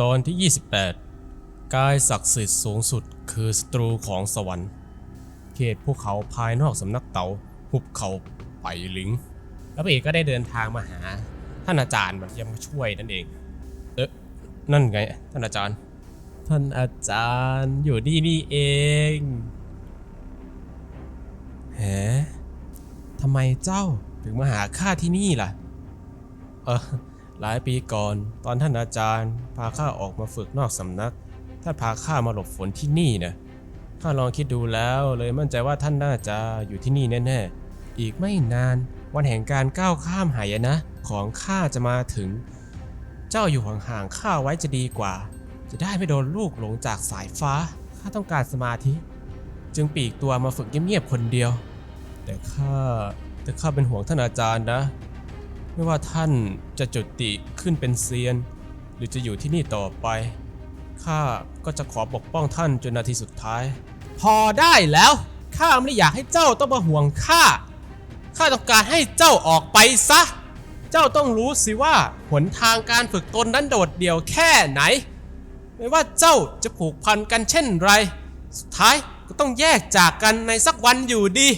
ตอนที่ 28 กายศักดิ์สิทธิ์สูงสุดคือศัตรูของสวรรค์ เขตภูเขาภายนอกสำนักเต๋าหุบเขาไปลิง แล้วพระเอกก็ได้เดินทางมาหา ท่านอาจารย์มาเยี่ยมาช่วยนั่นเอง เอ๊ะ นั่นไง ท่านอาจารย์ ท่านอาจารย์อยู่นี่นี่เองแหมทำไมเจ้าถึงมาหาข้าที่นี่ล่ะ เออ หลายปีก่อน ตอนท่านอาจารย์ พาข้าออกมาฝึกนอกสำนัก ท่านพาข้ามาหลบฝนที่นี่นะข้าลองคิดดูแล้วเลยมั่นใจว่าท่านน่าจะอยู่ที่นี่แน่ๆ อีกไม่นาน วันแห่งการก้าวข้ามหายนะ ของข้าจะมาถึง เจ้าอยู่ห่างๆข้าไว้จะดีกว่า จะได้ไม่โดนลูกหลงจากสายฟ้าข้าต้องการสมาธิ จึงปีกตัวมาฝึกเงียบๆคนเดียว แต่ข้าแต่ข้าเป็นห่วงท่านอาจารย์นะ ไม่ว่าท่านจะจุติขึ้นเป็นเซียน หรือจะอยู่ที่นี่ต่อไป ข้าก็จะขอปกป้องท่านจนนาทีสุดท้าย พอได้แล้ว ข้าไม่ได้อยากให้เจ้าต้องมาห่วงข้า ข้าต้องการให้เจ้าออกไปซะ เจ้าต้องรู้สิว่าหนทางการฝึกตนนั้นโดดเดี่ยวแค่ไหน ไม่ว่าเจ้าจะผูกพันกันเช่นไร สุดท้ายก็ต้องแยกจากกันในสักวันอยู่ดี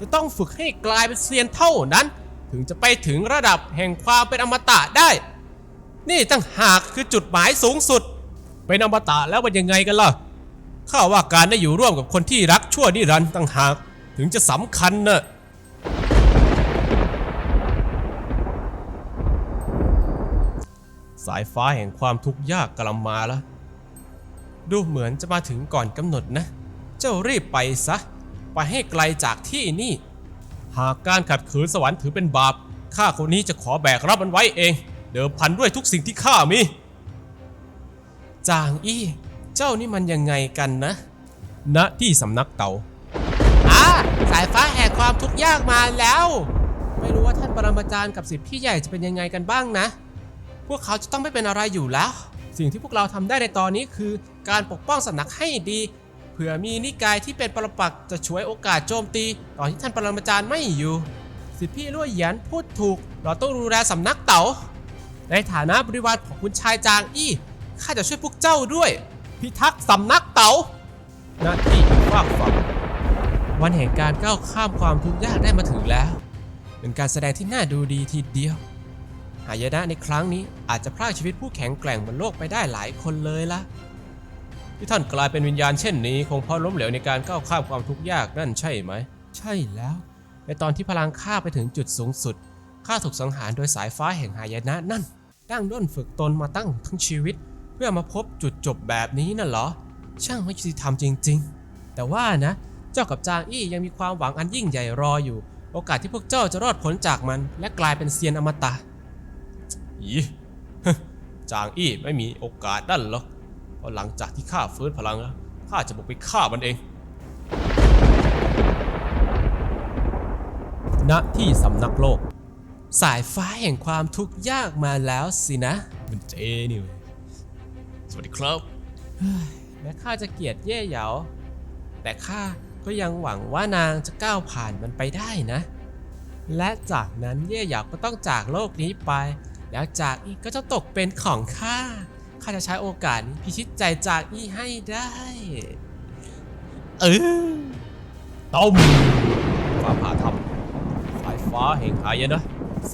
จะต้องฝึกให้กลายเป็นเซียนเท่านั้น ถึงจะไปถึงระดับแห่งความเป็นอมตะได้ นี่ตั้งหากคือจุดหมายสูงสุด เป็นอมตะแล้วมันยังไงกันล่ะข้าว่าการได้อยู่ร่วมกับคนที่รักชั่วนิรันด์ตั้งหากถึงจะสำคัญน่ะสายฟ้าแห่งความทุกข์ยากกำลังมาแล้ว ดูเหมือนจะมาถึงก่อนกำหนดนะ เจ้ารีบไปซะ ไปให้ไกลจากที่นี่ หากการขัดขืนสวรรค์ถือเป็นบาปข้าคนนี้จะขอแบกรับมันไว้เอง เดิมพันด้วยทุกสิ่งที่ข้ามี จางอี้เจ้านี่มันยังไงกันนะณที่สำนักเตาอ่าสายฟ้าแห่งความทุกข์ยากมาแล้ว ไม่รู้ว่าท่านปรมาจารย์กับสิทธิพี่ใหญ่จะเป็นยังไงกันบ้างนะ พวกเขาจะต้องไม่เป็นอะไรอยู่แล้ว สิ่งที่พวกเราทำได้ในตอนนี้คือ การปกป้องสำนักให้ดี ผื่อมีนิกายที่เป็นปรปักษ์จะช่วยโอกาสโจมตีตอนที่ท่านปรมาจารย์ไม่อยู่ สิทธิพี่ลุ่ยเหยียนพูดถูก เราต้องดูแลสำนักเต๋า ในฐานะบริวารของคุณชายจางอี้ข้าจะช่วยพวกเจ้าด้วย พิทักษ์สำนักเต๋าหน้าที่ฝากฝังวันแห่งการก้าวข้ามความทุกข์ยากได้มาถึงแล้ว เป็นการแสดงที่น่าดูดีทีเดียวหายนะในครั้งนี้อาจจะพรากชีวิตผู้แข็งแกร่งบนโลกไปได้หลายคนเลยล่ะ ที่ท่านกลายเป็นวิญญาณเช่นนี้คงเพราะล้มเหลวในการก้าวข้ามความทุกข์ยากนั่นใช่ไหม ใช่แล้ว ในตอนที่พลังข้าไปถึงจุดสูงสุดข้าถูกสังหารโดยสายฟ้าแห่งหายนะนั่นตั้งด้นฝึกตนมาตั้งทั้งชีวิต เพื่อมาพบจุดจบแบบนี้น่ะเหรอ ช่างไม่ยุติธรรมจริง ๆ แต่ว่านะ เจ้ากับจางอี้ยังมีความหวังอันยิ่งใหญ่รออยู่ โอกาสที่พวกเจ้าจะรอดพ้นจากมัน และกลายเป็นเซียนอมตะอีจางอี้ไม่มีโอกาสนั่นหรอก เพราะหลังจากที่ข้าฟื้นพลังแล้วข้าจะบุกไปฆ่ามันเอง ณ ที่สำนักโลก สายฟ้าแห่งความทุกข์ยากมาแล้วสินะ มันเจนี่เว้ยสวัสดีครับแม้ข้าจะเกลียดเย่เหยา แต่ข้าก็ยังหวังว่านางจะก้าวผ่านมันไปได้นะ และจากนั้นเย่เหยาก็ต้องจากโลกนี้ไป แล้วจากอีก็จะตกเป็นของข้า ข้าจะใช้โอกาสนี้พิชิตใจจากอีให้ได้ เออต้มฟ้าผ่าทำสายฟ้าแห่งหายนะ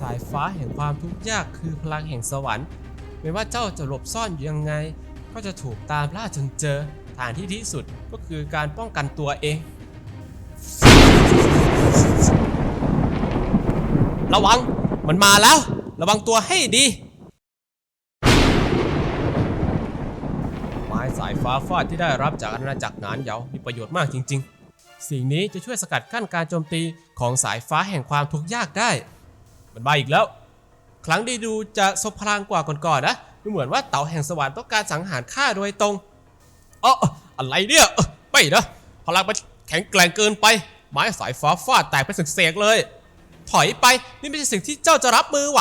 สายฟ้าแห่งความทุกข์ยากคือพลังแห่งสวรรค์ไม่ว่าเจ้าจะหลบซ่อนอยู่ยังไง ก็จะถูกตามล่าจนเจอทางที่ดีที่สุดก็คือการป้องกันตัวเอง ระวังมันมาแล้ว ระวังตัวให้ดี ไม้สายฟ้าฟาดที่ได้รับจากอาณาจักรนานเยามีประโยชน์มากจริง ๆ สิ่งนี้จะช่วยสกัดกั้นการโจมตีของสายฟ้าแห่งความทุกข์ยากได้ มันมาอีกแล้ว ครั้งดีดูจะทรงพลังกว่าก่อนๆนะดูเหมือนว่าเต่าแห่งสวรรค์ต้องการสังหารข้าโดยตรงอ๋ออะไรเนี่ยไม่นะพลังมันแข็งแกร่งเกินไป ไม้สายฟ้าฟาดแตกเป็นเศษๆเลย ถอยไปนี่ไม่ใช่สิ่งที่เจ้าจะรับมือไหว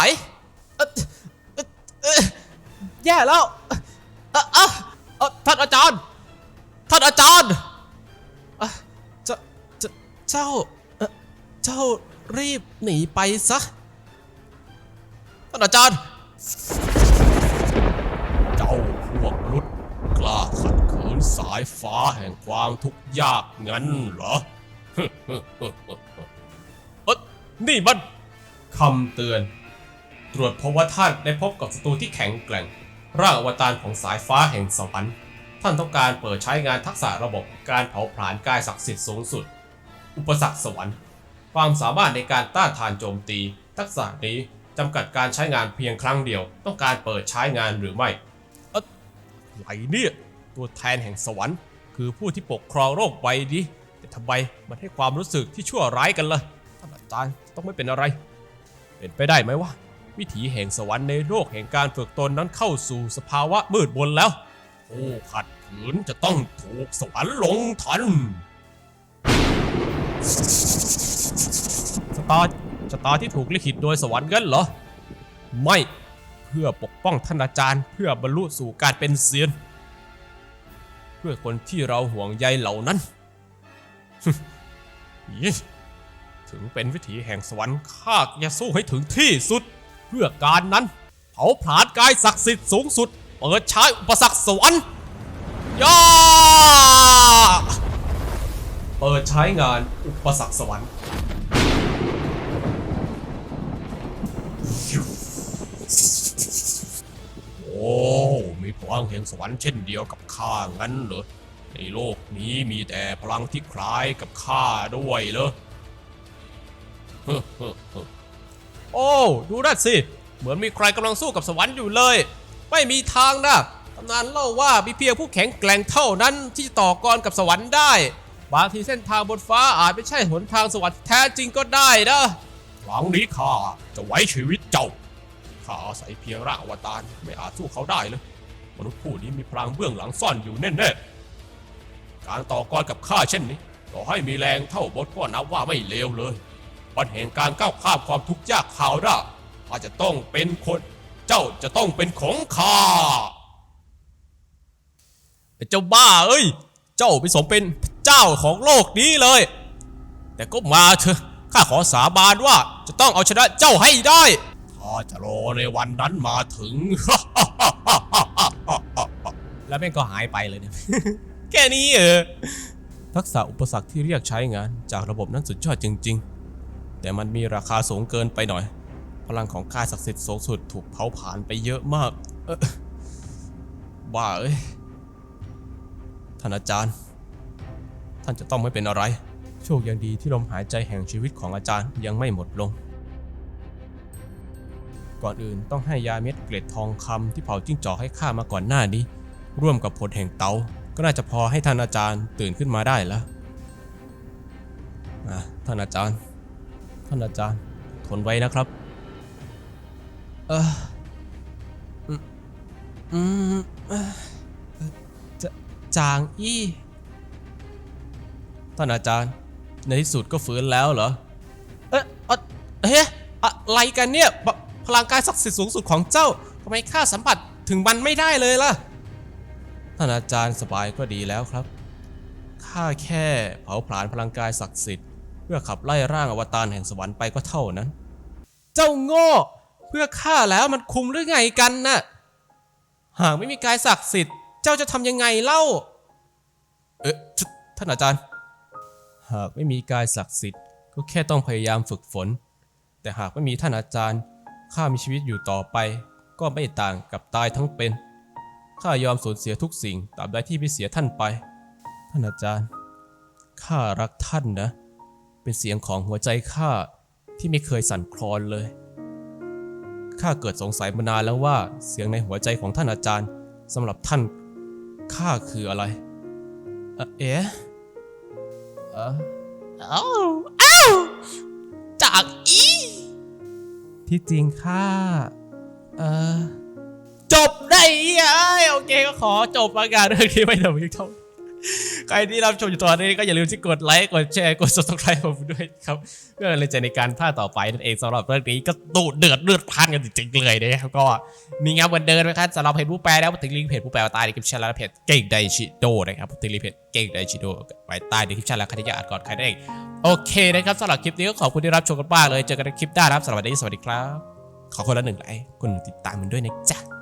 แย่แล้วอ่อ อ่อเอ่อท่านอาจารย์ ท่านอาจารย์เอ่อเจ้าเจ้าเจ้าเอ่อเจ้ารีบหนีไปซะ ท่านอาจารย์ เจ้าพวกายฟ้าแห่งความทุกข์ยากงั้นเหรอเอ๊ะนี่มันคำเตือน ตรวจพบว่าท่านได้พบกับศัตรูที่แข็งแกร่ง ร่างอวตารของสายฟ้าแห่งสวรรค์ท่านต้องการเปิดใช้งานทักษะระบบการเผาผลาญกายศักดิ์สิทธิ์สูงสุด อุปสรรคสวรรค์ ความสามารถในการต้านทานโจมตี ทักษะนี้จำกัดการใช้งานเพียงครั้งเดียว ต้องการเปิดใช้งานหรือไม่เอ๊ะไหลเนี่ยตัวแทนแห่งสวรรค์ คือผู้ที่ปกครองโลกใบนี้แต่ทำไมมันให้ความรู้สึกที่ชั่วร้ายกันล่ะท่านอาจารย์ต้องไม่เป็นอะไร เป็นไปได้ไหมว่า วิถีแห่งสวรรค์ในโลกแห่งการฝึกตนนั้นเข้าสู่สภาวะมืดมนแล้ว ผู้ขัดขืนจะต้องถูกสวรรค์ลงทัน สตาร์สตาที่ถูกลิขิตโดยสวรรค์กันเหรอ ไม่ เพื่อปกป้องท่านอาจารย์ เพื่อบรรลุสู่การเป็นเซียน เพื่อคนที่เราห่วงใยเหล่านั้นถึงเป็นวิถีแห่งสวรรค์ข้าจะสู้ให้ถึงที่สุด พื่อการนั้นเผาผลาญกายศักดิ์สิทธิ์สูงสุด เปิดใช้อุปสรรคสวรรค์ย่าเปิดใช้งานอุปสรรคสวรรค์ โอ้ มีพลังแห่งสวรรค์เช่นเดียวกับข้างั้นเหรอ ในโลกนี้มีแต่พลังที่คล้ายกับข้าด้วยเหรอ โอ้ดูนั่นสิ เหมือนมีใครกำลังสู้กับสวรรค์อยู่เลย ไม่มีทางนะตำนานเล่าว่ามีเพียงผู้แข็งแกร่งเท่านั้นที่จะต่อกรกับสวรรค์ได้ บางทีเส้นทางบนฟ้าอาจไม่ใช่หนทางสวรรค์แท้จริงก็ได้นะครั้งนี้ข้าจะไว้ชีวิตเจ้าข้าอาศัยเพียงร่างอวตารไม่อาจสู้เขาได้เลยมนุษย์ผู้นี้มีพลังเบื้องหลังซ่อนอยู่แน่ๆการต่อกรกับข้าเช่นนี้ต่อให้มีแรงเท่าบดก็นับว่าไม่เลวเลย วันแห่งการก้าวข้ามความทุกข์ยากข่าวได้ข้าจะต้องเป็นคน เจ้าจะต้องเป็นของข้าเจ้าบ้าเอ้ย เจ้าไปสมเป็นเจ้าของโลกนี้เลย แต่ก็มาเถอะข้าขอสาบานว่าจะต้องเอาชนะเจ้าให้ได้ข้าจะรอในวันนั้นมาถึง แล้วแม่งก็หายไปเลยเนี่ย แค่นี้เออทักษะอุปสรรคที่เรียกใช้งานจากระบบนั้นสุดยอดจริง ๆ แต่มันมีราคาสูงเกินไปหน่อย พลังของกายศักดิ์สิทธิ์สูงสุดถูกเผาผลาญไปเยอะมาก เออบ้าเอ้ยท่านอาจารย์ ท่านจะต้องไม่เป็นอะไร โชคยังดีที่ลมหายใจแห่งชีวิตของอาจารย์ยังไม่หมดลง ก่อนอื่นต้องให้ยาเม็ดเกล็ดทองคำที่เผาจิ้งจอกให้ข้ามาก่อนหน้านี้ ร่วมกับผลแห่งเตา ก็น่าจะพอให้ท่านอาจารย์ตื่นขึ้นมาได้แล้วอะท่านอาจารย์ ท่านอาจารย์ ทนไว้นะครับ เอออืมจะจางอี้ ท่านอาจารย์ ในที่สุดก็ฟื้นแล้วเหรอเอ๊ะเอ๊ะเฮ้อะไรกันเนี่ย พลังกายศักดิ์สิทธิ์สูงสุดของเจ้าทำไมข้าสัมผัสถึงมันไม่ได้เลยล่ะ ท่านอาจารย์สบายก็ดีแล้วครับ ข้าแค่เผาผลาญพลังกายศักดิ์สิทธิ์ พื่อขับไล่ร่างอวตารแห่งสวรรค์ไปก็เท่านั้น เจ้าโง่ เพื่อข้าแล้วมันคุมหรือไงกันน่ะ หากไม่มีกายศักดิ์สิทธิ์เจ้าจะทำยังไงเล่า เอ๊ะทท่านอาจารย์ หากไม่มีกายศักดิ์สิทธิ์ก็แค่ต้องพยายามฝึกฝน แต่หากไม่มีท่านอาจารย์ข้ามีชีวิตอยู่ต่อไป ก็ไม่ต่างกับตายทั้งเป็นข้ายอมสูญเสียทุกสิ่งตราบใดที่ไม่เสียท่านไป ท่านอาจารย์ข้ารักท่านนะ เป็นเสียงของหัวใจข้าที่ไม่เคยสั่นคลอนเลย ข้าเกิดสงสัยมานานแล้วว่าเสียงในหัวใจของท่านอาจารย์สำหรับท่านข้าคืออะไร เอ่อเอ๊ะเอ่ออ้าวอ้าวจากอี ที่จริงข้า เอ่อจบได้ยังโอเคก็ขอจบประกาศเรื่องนี้ไปเถอะพี่ครับ ใครที่รับชมอยู่ตอนนี้ก็อย่าลืมที่กดไลค์กดแชร์กด subscribe ผมด้วยครับเพื่อเลยใจในการพาต่อไปนั่นเองสำหรับเรื่องนี้ก็ตูดเดือดเลือดพล่านกันจริงๆเลยนะครับก็มีงานวันเดินนะครับสำหรับเพจผู้แปลแล้วถึงลิงก์เพจผู้แปลใต้ในคลิปแชร์และเพจเก่งไดชิโดนะครับถึงลิงก์เพจเก่งไดชิโดไว้ใต้ในคลิปแชร์แล้วใครที่อยากอ่านก่อนใครนั่นเองโอเคนะครับสำหรับคลิปนี้ก็ขอบคุณที่รับชมกันมากเลยเจอกันในคลิปหน้าครับสำหรับวันนี้สวัสดีครับ ขอคนละหนึ่งไลค์คนติดตามมันด้วยนะจ๊ะ